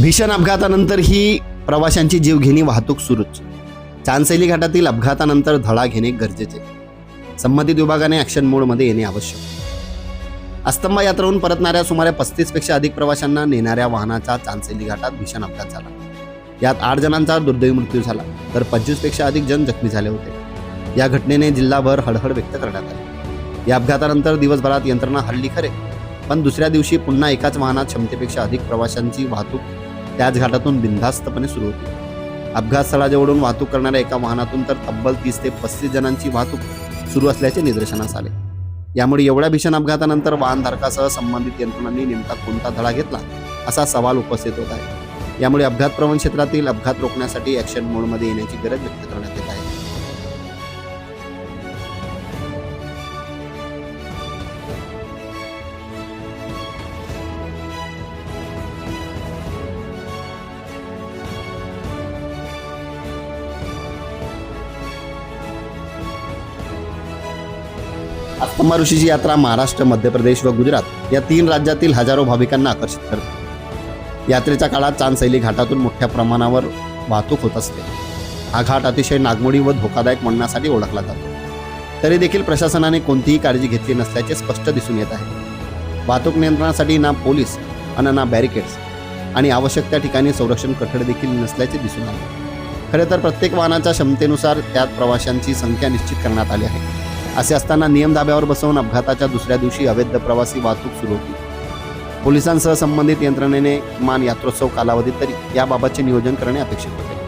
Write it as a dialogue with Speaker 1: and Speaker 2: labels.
Speaker 1: भीषण अपघातानंतर ही प्रवाशांची जीवघेणी वाहतूक सुरूच. चांदसैली घाटातील अपघातानंतर धडा घेणे गरजेचे. संबंधित विभागाने ॲक्शन मोडमध्ये येणे आवश्यक. अस्तंबा यात्रेहून परतणाऱ्या सुमारे पस्तीसपेक्षा अधिक प्रवाशांना नेणाऱ्या वाहनाचा चांदसैली घाटात भीषण अपघात झाला. यात आठ जणांचा दुर्दैवी मृत्यू झाला तर पंचवीसपेक्षा अधिक जण जखमी झाले होते. या घटनेने जिल्हाभर हळहळ व्यक्त करण्यात आली. या अपघातानंतर दिवसभरात यंत्रणा हल्ली खरे पण दुसऱ्या दिवशी पुन्हा एकाच वाहनात क्षमतेपेक्षा अधिक प्रवाशांची वाहतूक त्याच घाटातून बिनधास्तपणे सुरू होती. अपघात स्थळाजवळून वाहतूक करणाऱ्या एका वाहनातून तर तब्बल तीस ते पस्तीस जणांची वाहतूक सुरू असल्याचे निदर्शनास आले. यामुळे एवढ्या भीषण अपघातानंतर वाहनधारकासह संबंधित यंत्रणांनी नेमका कोणता धडा घेतला असा सवाल उपस्थित होत आहे. यामुळे अपघात प्रवण क्षेत्रातील अपघात रोखण्यासाठी ॲक्शन मोडमध्ये येण्याची गरज व्यक्त करण्यात येत आहे. अस्थमा ऋषीची यात्रा महाराष्ट्र मध्य प्रदेश व गुजरात या तीन राज्यातील हजारो भाविकांना आकर्षित करते. यात्रेच्या काळात चांदसैली घाटातून मोठ्या प्रमाणावर वाहतूक होत असते. हा घाट अतिशय नागमोडी व धोकादायक म्हणण्यासाठी ओळखला जातो. तरी देखील प्रशासनाने कोणतीही काळजी घेतली नसल्याचे स्पष्ट दिसून येत आहे. वाहतूक नियंत्रणासाठी ना पोलीस आणि ना बॅरिकेड्स आणि आवश्यक त्या ठिकाणी संरक्षण कठड देखील नसल्याचे दिसून आले. खरे तर प्रत्येक वाहनाच्या क्षमतेनुसार त्यात प्रवाशांची संख्या निश्चित करण्यात आली आहे. असे असताना नियम दाब्यावर बसवून अपघाताच्या दुसऱ्या दिवशी अवैध प्रवासी वाहतूक सुरू होती. पोलिसांसह संबंधित यंत्रणेने किमान यात्रोत्सव कालावधीत तरी याबाबतचे नियोजन करणे अपेक्षित होते.